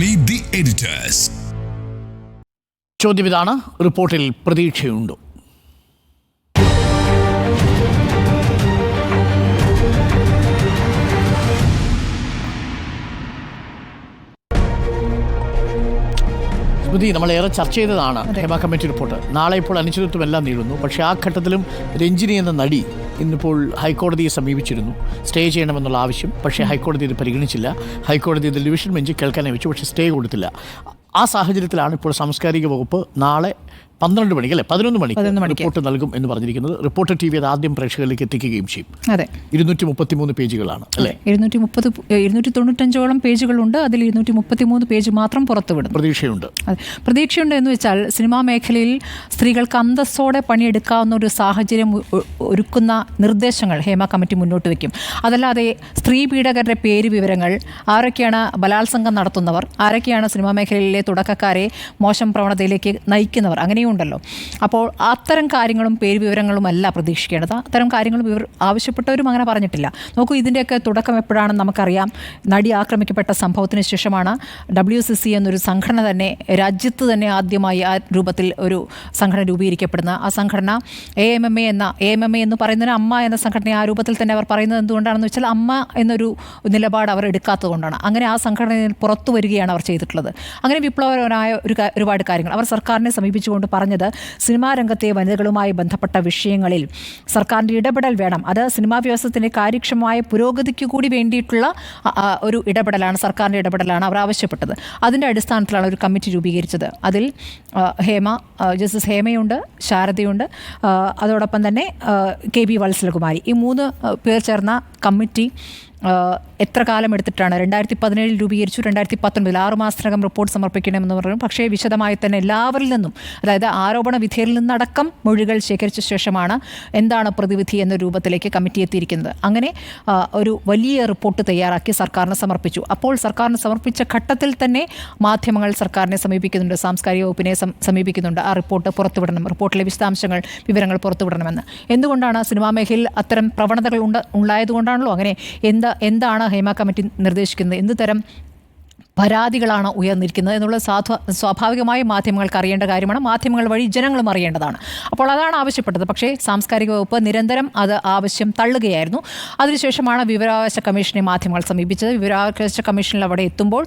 Meet the editors ചോദ്യം ഇതാണ് റിപ്പോർട്ടിൽ പ്രതീക്ഷയുണ്ടോ? സ്മൃതി നമ്മളേറെ ചർച്ച ചെയ്തതാണ് ഹേമ കമ്മിറ്റി റിപ്പോർട്ട്. നാളെ ഇപ്പോൾ അനിശ്ചിതത്വം എല്ലാം നീളുന്നു. പക്ഷേ ആ ഘട്ടത്തിലും രഞ്ജിനി എന്ന നടി ഇന്നിപ്പോൾ ഹൈക്കോടതിയെ സമീപിച്ചിരുന്നു. സ്റ്റേ ചെയ്യണമെന്നുള്ള ആവശ്യം. പക്ഷേ ഹൈക്കോടതി ഇത് പരിഗണിച്ചില്ല. ഹൈക്കോടതി ഇത് ഡിവിഷൻ ബെഞ്ച് കേൾക്കാനായി വെച്ചു. പക്ഷേ സ്റ്റേ കൊടുത്തില്ല. ആ സാഹചര്യത്തിലാണ് ഇപ്പോൾ സാംസ്കാരിക വകുപ്പ് നാളെ പന്ത്രണ്ട് മണിക്ക് അല്ലെ പതിനൊന്ന് മണിക്ക്. റിപ്പോർട്ട് നൽകും എന്ന് പറഞ്ഞിരിക്കുന്നത്. റിപ്പോർട്ടർ ടി വി അത് ആദ്യം പ്രേക്ഷകരിലേക്ക് എത്തിക്കുകയും ചെയ്യും. അതെ. ഇരുന്നൂറ്റി മുപ്പത്തി മൂന്ന് പേജുകളാണ് അല്ലെ? ഇരുന്നൂറ്റി മുപ്പത് ഇരുന്നൂറ്റി തൊണ്ണൂറ്റഞ്ചോളം പേജുകളുണ്ട്. അതിൽ ഇരുന്നൂറ്റി മുപ്പത്തി മൂന്ന് പേജ് മാത്രം പുറത്തുവിടും പ്രതീക്ഷയുണ്ട്. അതെ. പ്രതീക്ഷയുണ്ട് എന്ന് വെച്ചാൽ സിനിമാ മേഖലയിൽ സ്ത്രീകൾക്ക് അന്തസ്സോടെ പണിയെടുക്കാവുന്ന ഒരു സാഹചര്യം ഒരുക്കുന്ന നിർദ്ദേശങ്ങൾ ഹേമ കമ്മിറ്റി മുന്നോട്ട് വയ്ക്കും അതല്ലാതെ സ്ത്രീ പീഡകരുടെ പേര് വിവരങ്ങൾ ആരൊക്കെയാണ് ബലാത്സംഗം നടത്തുന്നവർ ആരൊക്കെയാണ് സിനിമാ മേഖലയിലെ തുടക്കക്കാരെ മോശം പ്രവണതയിലേക്ക് നയിക്കുന്നവർ അങ്ങനെയുണ്ടല്ലോ അപ്പോൾ അത്തരം കാര്യങ്ങളും പേര് വിവരങ്ങളും അല്ല പ്രതീക്ഷിക്കേണ്ടത്. അത്തരം കാര്യങ്ങളും ഇവർ ആവശ്യപ്പെട്ടവരും അങ്ങനെ പറഞ്ഞിട്ടില്ല. നോക്കൂ ഇതിന്റെയൊക്കെ തുടക്കം എപ്പോഴാണെന്ന് നമുക്കറിയാം. നടി ആക്രമിക്കപ്പെട്ട സംഭവത്തിന് ശേഷമാണ് ഡബ്ല്യു സി സി എന്നൊരു സംഘടന തന്നെ രാജ്യത്ത് തന്നെ ആദ്യമായി ആ രൂപത്തിൽ ഒരു സംഘടന രൂപീകരിക്കപ്പെടുന്ന ആ സംഘടന എ എം എം എ എന്ന എ എം എം എ എന്ന് പറയുന്നതിന് അമ്മ എന്ന സംഘടന ആ രൂപത്തിൽ തന്നെ അവർ പറയുന്നത് എന്തുകൊണ്ടാണെന്ന് വെച്ചാൽ അമ്മ എന്നൊരു നിലപാട് അവർ എടുക്കാത്തത് കൊണ്ടാണ് അങ്ങനെ ആ സംഘടനയിൽ പുറത്തു വരികയാണ് അവർ ചെയ്തിട്ടുള്ളത്. അങ്ങനെ വിപ്ലവകരമായ ഒരു ഒരുപാട് കാര്യങ്ങൾ. അവർ സർക്കാരിനെ സമീപിച്ചുകൊണ്ട് പറഞ്ഞത് സിനിമാ രംഗത്തെ വനിതകളുമായി ബന്ധപ്പെട്ട വിഷയങ്ങളിൽ. സർക്കാരിന്റെ ഇടപെടൽ വേണം. അത് സിനിമാ വ്യവസ്ഥത്തിന്റെ കാര്യക്ഷമമായ പുരോഗതിക്ക് കൂടി വേണ്ടിയിട്ടുള്ള ഒരു ഇടപെടലാണ് സർക്കാരിന്റെ ഇടപെടലാണ് അവർ ആവശ്യപ്പെട്ടത്. അതിന്റെ അടിസ്ഥാനത്തിലാണ് ഒരു കമ്മിറ്റി രൂപീകരിച്ചത്. അതിൽ ഹേമ ജസ്റ്റിസ് ഹേമയുണ്ട് ശാരദയുണ്ട് അതോടൊപ്പം തന്നെ കെ ബി വത്സലകുമാരി. ഈ മൂന്ന് പേർ ചേർന്ന കമ്മിറ്റി എത്ര കാലം എടുത്തിട്ടാണ്? രണ്ടായിരത്തി പതിനേഴിൽ രൂപീകരിച്ചു രണ്ടായിരത്തി പത്തൊൻപതിൽ ആറു മാസത്തിനകം റിപ്പോർട്ട് സമർപ്പിക്കണമെന്ന് പറഞ്ഞു. പക്ഷേ വിശദമായി തന്നെ എല്ലാവരിൽ നിന്നും അതായത് ആരോപണ വിധേയരിൽ നിന്നടക്കം മൊഴികൾ ശേഖരിച്ച ശേഷമാണ് എന്താണ് പ്രതിവിധി എന്ന രൂപത്തിലേക്ക് കമ്മിറ്റി എത്തിയിരിക്കുന്നത്. അങ്ങനെ ഒരു വലിയ റിപ്പോർട്ട് തയ്യാറാക്കി സർക്കാരിന് സമർപ്പിച്ചു. അപ്പോൾ സർക്കാരിന് സമർപ്പിച്ച ഘട്ടത്തിൽ തന്നെ മാധ്യമങ്ങൾ സർക്കാരിനെ സമീപിക്കുന്നുണ്ട്. സാംസ്കാരിക വകുപ്പിനെ സമീപിക്കുന്നുണ്ട്. ആ റിപ്പോർട്ട് പുറത്തുവിടണം. റിപ്പോർട്ടിലെ വിശദാംശങ്ങൾ വിവരങ്ങൾ പുറത്തുവിടണമെന്ന്. എന്തുകൊണ്ടാണ് സിനിമാ മേഖലയിൽ അത്തരം പ്രവണതകൾ ഉണ്ട് ഉണ്ടായതുകൊണ്ടാണല്ലോ? അങ്ങനെ എന്താ എന്താണ് ഹേമ കമ്മിറ്റി നിർദ്ദേശിക്കുന്നത്. എന്ത് തരം പരാതികളാണ് ഉയർന്നിരിക്കുന്നത് എന്നുള്ളത് സാധു സ്വാഭാവികമായും മാധ്യമങ്ങൾക്ക് അറിയേണ്ട കാര്യമാണ്. മാധ്യമങ്ങൾ വഴി ജനങ്ങളും അറിയേണ്ടതാണ്. അപ്പോൾ അതാണ് ആവശ്യപ്പെട്ടത്. പക്ഷേ സാംസ്കാരിക വകുപ്പ് നിരന്തരം അത് ആവശ്യം തള്ളുകയായിരുന്നു. അതിനുശേഷമാണ് വിവരാവകാശ കമ്മീഷനെ മാധ്യമങ്ങൾ സമീപിച്ചത്. വിവരാവകാശ കമ്മീഷനിൽ അവിടെ എത്തുമ്പോൾ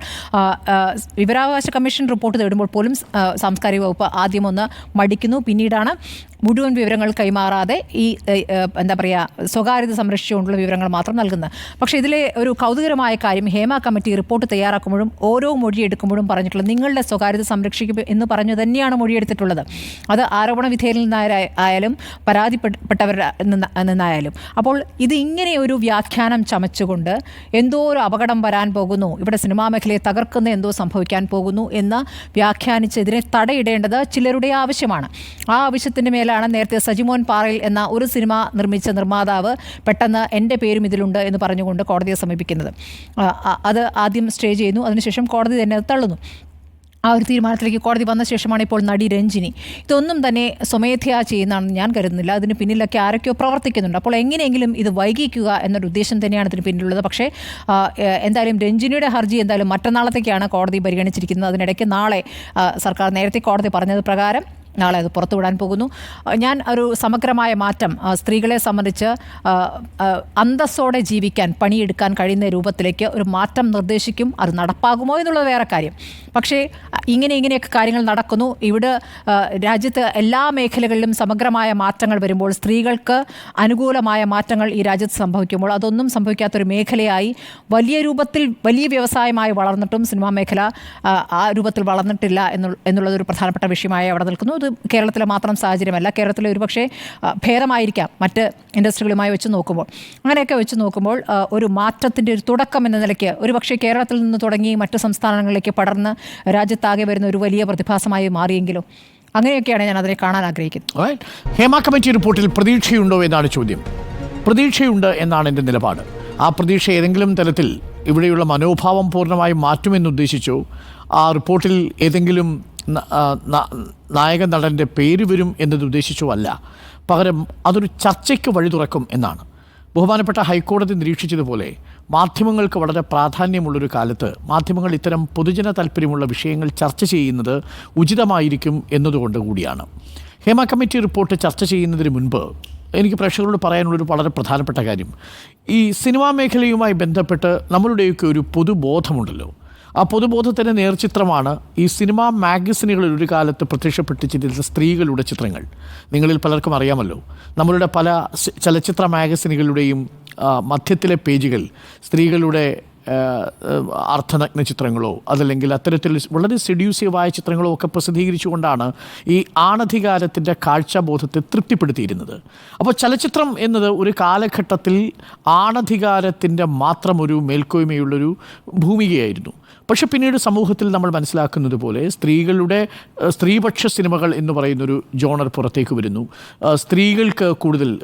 വിവരാവകാശ കമ്മീഷൻ റിപ്പോർട്ട് തേടുമ്പോൾ പോലും സാംസ്കാരിക വകുപ്പ് ആദ്യം ഒന്ന് മടിക്കുന്നു. പിന്നീടാണ് മുഴുവൻ വിവരങ്ങൾ കൈമാറാതെ ഈ എന്താ പറയുക സ്വകാര്യത സംരക്ഷിച്ചുകൊണ്ടുള്ള വിവരങ്ങൾ മാത്രം നൽകുന്നത്. പക്ഷേ ഇതിലെ ഒരു കൗതുകരമായ കാര്യം ഹേമ കമ്മിറ്റി റിപ്പോർട്ട് തയ്യാറാക്കുമ്പോഴും ഓരോ മൊഴിയെടുക്കുമ്പോഴും പറഞ്ഞിട്ടുള്ളത്. നിങ്ങളുടെ സ്വകാര്യത സംരക്ഷിക്കും എന്ന് പറഞ്ഞു തന്നെയാണ് മൊഴിയെടുത്തിട്ടുള്ളത്. അത് ആരോപണ വിധേയരിൽ നിന്നായാലും പരാതിപ്പെട്ടവരുടെ നിന്ന് നിന്നായാലും. അപ്പോൾ ഇത് ഇങ്ങനെ ഒരു വ്യാഖ്യാനം ചമച്ചുകൊണ്ട് എന്തോ ഒരു അപകടം വരാൻ പോകുന്നു. ഇവിടെ സിനിമാ മേഖലയെ തകർക്കുന്ന എന്തോ സംഭവിക്കാൻ പോകുന്നു എന്ന് വ്യാഖ്യാനിച്ച് ഇതിനെ തടയിടേണ്ടത് ചിലരുടെ ആവശ്യമാണ്. ആ ആവശ്യത്തിന്റെ മേലാണ് നേരത്തെ സജിമോൻ പാറയിൽ എന്ന ഒരു സിനിമ നിർമ്മിച്ച നിർമ്മാതാവ് പെട്ടെന്ന് എന്റെ പേരും ഇതിലുണ്ട് എന്ന് പറഞ്ഞുകൊണ്ട് കോടതിയെ സമീപിക്കുന്നത്. അത് ആദ്യം സ്റ്റേ ചെയ്യുന്നു. അതിനുശേഷം കോടതി തന്നെ അത് തള്ളുന്നു. ആ ഒരു തീരുമാനത്തിലേക്ക് കോടതി വന്ന ശേഷമാണ് ഇപ്പോൾ നടി രഞ്ജിനി. ഇതൊന്നും തന്നെ സ്വമേധയാ ചെയ്യുന്നതാണെന്ന് ഞാൻ കരുതുന്നില്ല. അതിന് പിന്നിലൊക്കെ ആരൊക്കെയോ പ്രവർത്തിക്കുന്നുണ്ട്. അപ്പോൾ എങ്ങനെയെങ്കിലും ഇത് വൈകിക്കുക എന്നൊരു ഉദ്ദേശം തന്നെയാണ് ഇതിന് പിന്നിലുള്ളത്. പക്ഷേ എന്തായാലും രഞ്ജിനിയുടെ ഹർജി എന്തായാലും മറ്റന്നാളത്തേക്കാണ് കോടതി പരിഗണിച്ചിരിക്കുന്നത്. അതിനിടയ്ക്ക് നാളെ സർക്കാർ നേരത്തെ കോടതി പറഞ്ഞത് പ്രകാരം നാളെ അത് പുറത്തുവിടാൻ പോകുന്നു. ഞാൻ ഒരു സമഗ്രമായ മാറ്റം സ്ത്രീകളെ സംബന്ധിച്ച് അന്തസ്സോടെ ജീവിക്കാൻ പണിയെടുക്കാൻ കഴിയുന്ന രൂപത്തിലേക്ക് ഒരു മാറ്റം നിർദ്ദേശിക്കും അത് നടപ്പാകുമോ എന്നുള്ളത് വേറെ കാര്യം. പക്ഷേ ഇങ്ങനെ ഇങ്ങനെയൊക്കെ കാര്യങ്ങൾ നടക്കുന്നു. ഇവിടെ രാജ്യത്ത് എല്ലാ മേഖലകളിലും സമഗ്രമായ മാറ്റങ്ങൾ വരുമ്പോൾ സ്ത്രീകൾക്ക് അനുകൂലമായ മാറ്റങ്ങൾ ഈ രാജ്യത്ത് സംഭവിക്കുമ്പോൾ അതൊന്നും സംഭവിക്കാത്തൊരു മേഖലയായി വലിയ രൂപത്തിൽ വലിയ വ്യവസായമായി വളർന്നിട്ടും സിനിമാ മേഖല ആ, രൂപത്തിൽ വളർന്നിട്ടില്ല എന്നുള്ളതൊരു പ്രധാനപ്പെട്ട വിഷയമായി അവിടെ നിൽക്കുന്നു. ഇത് കേരളത്തിലെ മാത്രം സാഹചര്യമല്ല. കേരളത്തിലെ ഒരുപക്ഷെ ഭേദമായിരിക്കാം മറ്റ് ഇൻഡസ്ട്രികളുമായി വെച്ച് നോക്കുമ്പോൾ. അങ്ങനെയൊക്കെ വെച്ച് നോക്കുമ്പോൾ ഒരു മാറ്റത്തിന്റെ ഒരു തുടക്കം എന്ന നിലയ്ക്ക് ഒരുപക്ഷെ കേരളത്തിൽ നിന്ന് തുടങ്ങി മറ്റ് സംസ്ഥാനങ്ങളിലേക്ക് പടർന്ന് രാജ്യത്താകെ വരുന്ന ഒരു വലിയ പ്രതിഭാസമായി മാറിയെങ്കിലും അങ്ങനെയൊക്കെയാണ് ഞാൻ അതിനെ കാണാൻ ആഗ്രഹിക്കുന്നത്. ഹേമ കമ്മിറ്റി റിപ്പോർട്ടിൽ പ്രതീക്ഷയുണ്ടോ എന്നാണ് ചോദ്യം. പ്രതീക്ഷയുണ്ട് എന്നാണ് എന്റെ നിലപാട്. ആ പ്രതീക്ഷ ഏതെങ്കിലും തരത്തിൽ ഇവിടെയുള്ള മനോഭാവം പൂർണമായും മാറ്റുമെന്നുദ്ദേശിച്ചോ ആ റിപ്പോർട്ടിൽ ഏതെങ്കിലും നായക നടന്റെ പേര് വരും എന്നത് ഉദ്ദേശിച്ചോ അല്ല പകരം അതൊരു ചർച്ചയ്ക്ക് വഴി തുറക്കും എന്നാണ്. ബഹുമാനപ്പെട്ട ഹൈക്കോടതി നിരീക്ഷിച്ചതുപോലെ മാധ്യമങ്ങൾക്ക് വളരെ പ്രാധാന്യമുള്ളൊരു കാലത്ത് മാധ്യമങ്ങൾ ഇത്തരം പൊതുജന താല്പര്യമുള്ള വിഷയങ്ങൾ ചർച്ച ചെയ്യുന്നത് ഉചിതമായിരിക്കും എന്നതുകൊണ്ട് കൂടിയാണ്. ഹേമ കമ്മിറ്റി റിപ്പോർട്ട് ചർച്ച ചെയ്യുന്നതിന് മുൻപ് എനിക്ക് പ്രേക്ഷകരോട് പറയാനുള്ളൊരു വളരെ പ്രധാനപ്പെട്ട കാര്യം. ഈ സിനിമാ മേഖലയുമായി ബന്ധപ്പെട്ട് നമ്മളുടെയൊക്കെ ഒരു പൊതുബോധമുണ്ടല്ലോ. ആ പൊതുബോധത്തിന്റെ നേർചിത്രമാണ് ഈ സിനിമാ മാഗസിനുകളിൽ ഒരു കാലത്ത് പ്രത്യക്ഷപ്പെട്ടിച്ചിരുന്ന സ്ത്രീകളുടെ ചിത്രങ്ങൾ. നിങ്ങളിൽ പലർക്കും അറിയാമല്ലോ. നമ്മളുടെ പല ചലച്ചിത്ര മാഗസിനുകളുടെയും മധ്യത്തിലെ പേജുകൾ സ്ത്രീകളുടെ അർത്ഥനഗ്ന ചിത്രങ്ങളോ അതല്ലെങ്കിൽ അത്തരത്തിൽ വളരെ സെഡ്യൂസീവായ ചിത്രങ്ങളോ ഒക്കെ പ്രസിദ്ധീകരിച്ചുകൊണ്ടാണ് ഈ ആണധികാരത്തിന്റെ കാഴ്ചബോധത്തെ തൃപ്തിപ്പെടുത്തിയിരുന്നത്. അപ്പോൾ ചലച്ചിത്രം എന്നത് ഒരു കാലഘട്ടത്തിൽ ആണധികാരത്തിന്റെ മാത്രം ഒരു മേൽക്കോയ്മയുള്ളൊരു ഭൂമികയായിരുന്നു. പക്ഷെ പിന്നീട് സമൂഹത്തിൽ നമ്മൾ മനസ്സിലാക്കുന്നത് പോലെ സ്ത്രീകളുടെ സ്ത്രീപക്ഷ സിനിമകൾ എന്ന് പറയുന്നൊരു ജോണർ പുറത്തേക്ക് വരുന്നു. സ്ത്രീകൾക്ക് കൂടുതൽ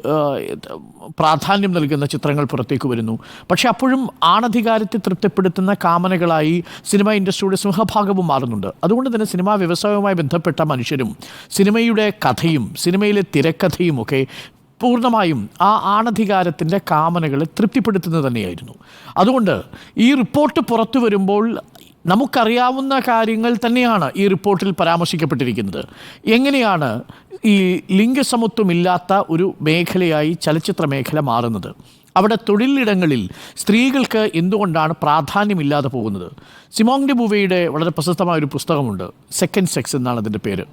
പ്രാധാന്യം നൽകുന്ന ചിത്രങ്ങൾ പുറത്തേക്ക് വരുന്നു. പക്ഷെ അപ്പോഴും ആണധികാരത്തെ തൃപ്തിപ്പെടുത്തുന്ന കാമനകളായി സിനിമ ഇൻഡസ്ട്രിയുടെ സിംഹഭാഗവും മാറുന്നുണ്ട്. അതുകൊണ്ട് തന്നെ സിനിമാ വ്യവസായവുമായി ബന്ധപ്പെട്ട മനുഷ്യരും സിനിമയുടെ കഥയും സിനിമയിലെ തിരക്കഥയും ഒക്കെ പൂർണമായും ആ ആണധികാരത്തിന്റെ കാമനകളെ തൃപ്തിപ്പെടുത്തുന്നത് തന്നെയായിരുന്നു. അതുകൊണ്ട് ഈ റിപ്പോർട്ട് പുറത്തു വരുമ്പോൾ നമുക്കറിയാവുന്ന കാര്യങ്ങൾ തന്നെയാണ് ഈ റിപ്പോർട്ടിൽ പരാമർശിക്കപ്പെട്ടിരിക്കുന്നത്. എങ്ങനെയാണ് ഈ ലിംഗസമത്വമില്ലാത്ത ഒരു മേഖലയായി ചലച്ചിത്ര മേഖല മാറുന്നത്? അവിടെ തൊഴിലിടങ്ങളിൽ സ്ത്രീകൾക്ക് എന്തുകൊണ്ടാണ് പ്രാധാന്യമില്ലാതെ പോകുന്നത്? സിമോങ് ഡി ബുവയുടെ വളരെ പ്രശസ്തമായ ഒരു പുസ്തകമുണ്ട് സെക്കൻഡ് സെക്സ് എന്നാണ് അതിന്റെ പേര്.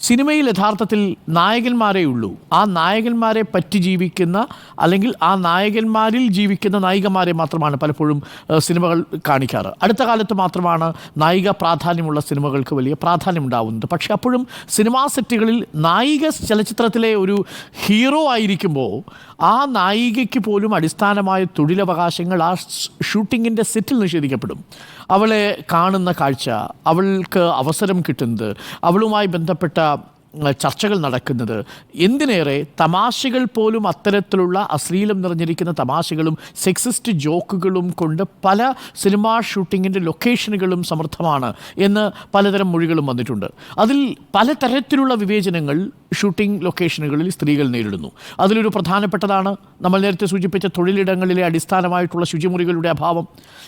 സിനിമയിൽ യഥാർത്ഥത്തിൽ നായകന്മാരേ ഉള്ളൂ. ആ നായകന്മാരെ പറ്റി ജീവിക്കുന്ന അല്ലെങ്കിൽ ആ നായകന്മാരിൽ ജീവിക്കുന്ന നായികമാരെ മാത്രമാണ് പലപ്പോഴും സിനിമകൾ കാണിക്കാറ്. അടുത്ത കാലത്ത് മാത്രമാണ് നായിക പ്രാധാന്യമുള്ള സിനിമകൾക്ക് വലിയ പ്രാധാന്യം ഉണ്ടാവുന്നത് പക്ഷേ അപ്പോഴും സിനിമാ സെറ്റുകളിൽ നായിക ചലച്ചിത്രത്തിലെ ഒരു ഹീറോ ആയിരിക്കുമ്പോൾ ആ നായികയ്ക്ക് പോലും അടിസ്ഥാനമായ തൊഴിലവകാശങ്ങൾ ആ ഷൂട്ടിങ്ങിന്റെ സെറ്റിൽ നിഷേധിക്കപ്പെടും. അവളെ കാണുന്ന കാഴ്ച അവൾക്ക് അവസരം കിട്ടുന്നത് അവളുമായി ബന്ധപ്പെട്ട ചർച്ചകൾ നടക്കുന്നത് എന്തിനേറെ തമാശകൾ പോലും അത്തരത്തിലുള്ള അശ്ലീലം നിറഞ്ഞിരിക്കുന്ന തമാശകളും സെക്സിസ്റ്റ് ജോക്കുകളും കൊണ്ട് പല സിനിമാ ഷൂട്ടിങ്ങിന്റെ ലൊക്കേഷനുകളും സമർത്ഥമാണ് എന്ന് പലതരം മൊഴികളും വന്നിട്ടുണ്ട്. അതിൽ പലതരത്തിലുള്ള വിവേചനങ്ങൾ ഷൂട്ടിംഗ് ലൊക്കേഷനുകളിൽ സ്ത്രീകൾ നേരിടുന്നു. അതിലൊരു പ്രധാനപ്പെട്ടതാണ് നമ്മൾ നേരത്തെ സൂചിപ്പിച്ച തൊഴിലിടങ്ങളിലെ അടിസ്ഥാനമായിട്ടുള്ള ശുചിമുറികളുടെ അഭാവം.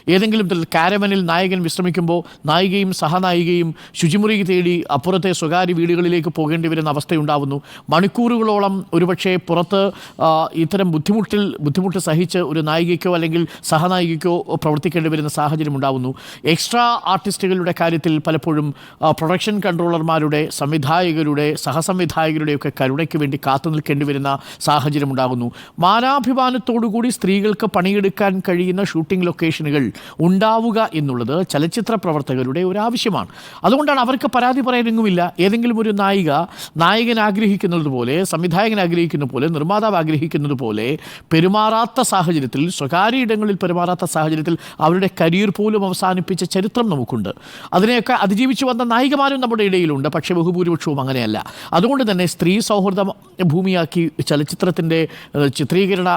ഏതെങ്കിലും തരത്തിൽ കാരവനിൽ നായകൻ വിശ്രമിക്കുമ്പോൾ നായികയും സഹനായികയും ശുചിമുറി തേടി അപ്പുറത്തെ സ്വകാര്യ വീടുകളിലേക്ക് പോകേണ്ടി വരുന്ന അവസ്ഥയുണ്ടാവുന്നു. മണിക്കൂറുകളോളം ഒരുപക്ഷെ പുറത്ത് ഇത്തരം ബുദ്ധിമുട്ടിൽ ബുദ്ധിമുട്ട് സഹിച്ച് ഒരു നായികയ്ക്കോ അല്ലെങ്കിൽ സഹനായികയ്ക്കോ പ്രവർത്തിക്കേണ്ടി വരുന്ന സാഹചര്യം ഉണ്ടാവുന്നു. എക്സ്ട്രാ ആർട്ടിസ്റ്റുകളുടെ കാര്യത്തിൽ പലപ്പോഴും പ്രൊഡക്ഷൻ കൺട്രോളർമാരുടെ സംവിധായകരുടെ സഹസംവിധായകരുടെയൊക്കെ കരുണയ്ക്ക് വേണ്ടി കാത്തു നിൽക്കേണ്ടി വരുന്ന സാഹചര്യം ഉണ്ടാകുന്നു. മാനാഭിമാനത്തോടുകൂടി സ്ത്രീകൾക്ക് പണിയെടുക്കാൻ കഴിയുന്ന ഷൂട്ടിംഗ് ലൊക്കേഷനുകൾ ഉണ്ടാവുക എന്നുള്ളത് ചലച്ചിത്ര പ്രവർത്തകരുടെ ഒരു ആവശ്യമാണ്. അതുകൊണ്ടാണ് അവർക്ക് പരാതി പറയാനൊന്നുമില്ല ഏതെങ്കിലും ഒരു നായിക നായകൻ ആഗ്രഹിക്കുന്നത് പോലെ സംവിധായകൻ ആഗ്രഹിക്കുന്ന പോലെ നിർമ്മാതാവ് ആഗ്രഹിക്കുന്നത് പോലെ പെരുമാറാത്ത സാഹചര്യത്തിൽ സ്വകാര്യ ഇടങ്ങളിൽ പെരുമാറാത്ത സാഹചര്യത്തിൽ അവരുടെ കരിയർ പോലും അവസാനിപ്പിച്ച ചരിത്രം നമുക്കുണ്ട്. അതിനെയൊക്കെ അതിജീവിച്ചു വന്ന നായികമാരും നമ്മുടെ ഇടയിലുണ്ട്. പക്ഷേ ബഹുഭൂരിപക്ഷവും അങ്ങനെയല്ല. അതുകൊണ്ട് തന്നെ സ്ത്രീ സൗഹൃദ ഭൂമിയാക്കി ചലച്ചിത്രത്തിന്റെ ചിത്രീകരണ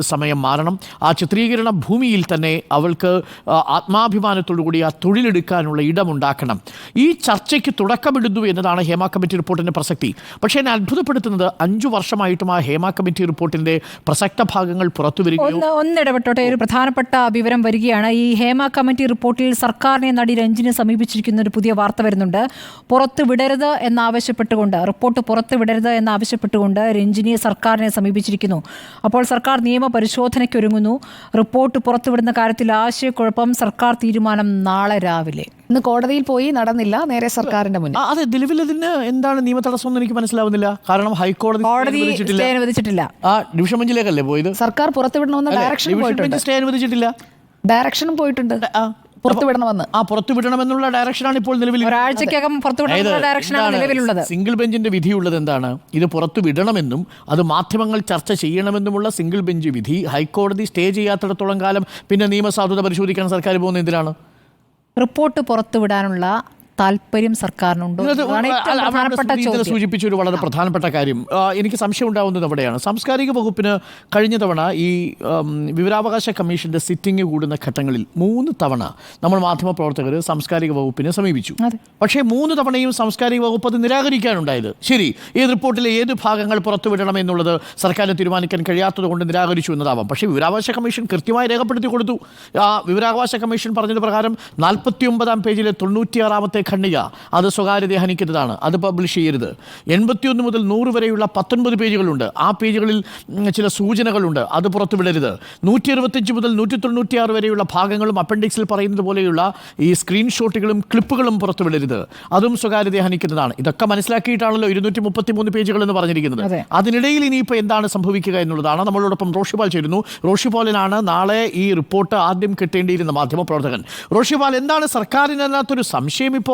സമയം മാറണം. ആ ചിത്രീകരണ ഭൂമിയിൽ തന്നെ അവൾക്ക് ആത്മാഭിമാനത്തോടുകൂടി ആ തൊഴിലെടുക്കാനുള്ള ഇടമുണ്ടാക്കണം. ഈ ചർച്ചയ്ക്ക് തുടക്കമിടുന്നു എന്നതാണ് ഹേമ കമ്മിറ്റി റിപ്പോർട്ടിന്റെ പ്രസക്തി. പക്ഷേ എന്നെ അത്ഭുതപ്പെടുത്തുന്നത് അഞ്ചു വർഷമായിട്ടും ആ ഹേമ കമ്മിറ്റി റിപ്പോർട്ടിന്റെ പ്രസക്ത ഭാഗങ്ങൾ പുറത്തു വരികയോ ഒന്നിടപെട്ടോട്ടെ ഒരു പ്രധാനപ്പെട്ട വിവരം വരികയാണ്. ഈ ഹേമ കമ്മിറ്റി റിപ്പോർട്ടിൽ സർക്കാരിനെ നടി രഞ്ജിനെ സമീപിച്ചിരിക്കുന്ന ഒരു പുതിയ വാർത്ത വരുന്നുണ്ട്. പുറത്ത് വിടരുത് എന്നാവശ്യപ്പെട്ടുകൊണ്ട് റിപ്പോർട്ട് പുറത്തു വിടരുത് എന്നാവശ്യപ്പെട്ടുകൊണ്ട് രഞ്ജിനിയെ സർക്കാരിനെ സമീപിച്ചിരിക്കുന്നു. അപ്പോൾ സർക്കാർ നിയമ പരിശോധനയ്ക്കൊരുങ്ങുന്നു. റിപ്പോർട്ട് പുറത്തുവിടുന്ന കാര്യത്തിൽ ആശയക്കുഴപ്പം സർക്കാർ തീരുമാനം നാളെ രാവിലെ. ഇന്ന് കോടതിയിൽ പോയി നടന്നില്ല നേരെ സർക്കാരിന്റെ മുന്നിൽ. അതെ നിലവിൽ ഇതിന് എന്താണ് നിയമ തടസ്സം എന്ന് എനിക്ക് മനസ്സിലാവുന്നില്ല. കാരണം ഹൈക്കോടതി സ്റ്റേ അനുവദിച്ചിട്ടില്ല. ആ ഡിവിഷൻ ബെഞ്ചിലേക്കല്ലേ പോയത്? സർക്കാർ പുറത്തുവിടണമെന്ന്? ഡയറക്ഷൻ ഡിവിഷൻ ബെഞ്ച് സ്റ്റേ അനുവദിച്ചിട്ടില്ല. ഡയറക്ഷനും പോയിട്ടുണ്ട്. ആ. പുറത്തുവിടണമെന്ന് ആ പുറത്തുവിടണമെന്നുള്ള ഡയറക്ഷനാണ് ഇപ്പോൾ നിലവിൽ ഒരാഴ്ചക്കകം പുറത്തുവിടുന്ന ഡയറക്ഷനാണ് നിലവിലുള്ളത്. സിംഗിൾ ബെഞ്ചിന്റെ വിധിയുള്ളത് എന്താണ്? ഇത് പുറത്തുവിടണമെന്നും അത് മാധ്യമങ്ങൾ ചർച്ച ചെയ്യണമെന്നുമുള്ള സിംഗിൾ ബെഞ്ച് വിധി ഹൈക്കോടതി സ്റ്റേ ചെയ്യാത്തിടത്തോളം കാലം പിന്നെ നിയമസാധുത പരിശോധിക്കാൻ സർക്കാർ പോകുന്ന എന്തിനാണ്? റിപ്പോർട്ട് പുറത്തുവിടാനുള്ള താല്പര്യം സർക്കാരിനുണ്ടോ? സൂചിപ്പിച്ച ഒരു വളരെ പ്രധാനപ്പെട്ട കാര്യം. എനിക്ക് സംശയം ഉണ്ടാവുന്നത് അവിടെയാണ്. സാംസ്കാരിക വകുപ്പിന് കഴിഞ്ഞ തവണ ഈ വിവരാവകാശ കമ്മീഷന്റെ സിറ്റിംഗ് കൂടുന്ന ഘട്ടങ്ങളിൽ മൂന്ന് തവണ നമ്മൾ മാധ്യമ പ്രവർത്തകർ സാംസ്കാരിക വകുപ്പിനെ സമീപിച്ചു. പക്ഷേ മൂന്ന് തവണയും സാംസ്കാരിക വകുപ്പ് അത് നിരാകരിക്കാനുണ്ടായത്. ശരി ഈ റിപ്പോർട്ടിലെ ഏത് ഭാഗങ്ങൾ പുറത്തുവിടണം എന്നുള്ളത് സർക്കാരിന് തീരുമാനിക്കാൻ കഴിയാത്തത് കൊണ്ട് നിരാകരിച്ചു എന്നതാവാം. പക്ഷേ വിവരാവകാശ കമ്മീഷൻ കൃത്യമായി രേഖപ്പെടുത്തി കൊടുത്തു. ആ വിവരാവകാശ കമ്മീഷൻ പറഞ്ഞത് പ്രകാരം നാൽപ്പത്തി ഒമ്പതാം പേജിലെ തൊണ്ണൂറ്റിയാറാമത്തെ ഖണ്ഡിക. അത് സ്വകാര്യതയെ ഹനിക്കുന്നതാണ്. അത് പബ്ലിഷ് ചെയ്യരുത്. എൺപത്തിയൊന്ന് മുതൽ നൂറ് വരെയുള്ള പത്തൊൻപത് പേജുകളുണ്ട് ആ പേജുകളിൽ ചില സൂചനകളുണ്ട്. അത് പുറത്തുവിടരുത് നൂറ്റി അറുപത്തഞ്ച് മുതൽ നൂറ്റി തൊണ്ണൂറ്റിയാറ് വരെയുള്ള ഭാഗങ്ങളും അപ്പൻഡിക്സിൽ പറയുന്നത് പോലെയുള്ള ഈ സ്ക്രീൻഷോട്ടുകളും ക്ലിപ്പുകളും പുറത്തുവിടരുത് അതും സ്വകാര്യതയെ ഹനിക്കുന്നതാണ്. ഇതൊക്കെ മനസ്സിലാക്കിയിട്ടാണല്ലോ ഇരുന്നൂറ്റി മുപ്പത്തി മൂന്ന് പേജുകൾ എന്ന് പറഞ്ഞിരിക്കുന്നത്. അതെ. അതിനിടയിൽ ഇനിയിപ്പോൾ എന്താണ് സംഭവിക്കുക എന്നുള്ളതാണ് നമ്മളോടൊപ്പം റോഷിപാൽ ചേരുന്നു. റോഷിപാലിനാണ് നാളെ ഈ റിപ്പോർട്ട് ആദ്യം കിട്ടേണ്ടിയിരുന്ന മാധ്യമപ്രവർത്തകൻ. റോഷിപാൽ എന്താണ് സർക്കാരിനകത്തൊരു സംശയം ഇപ്പോൾ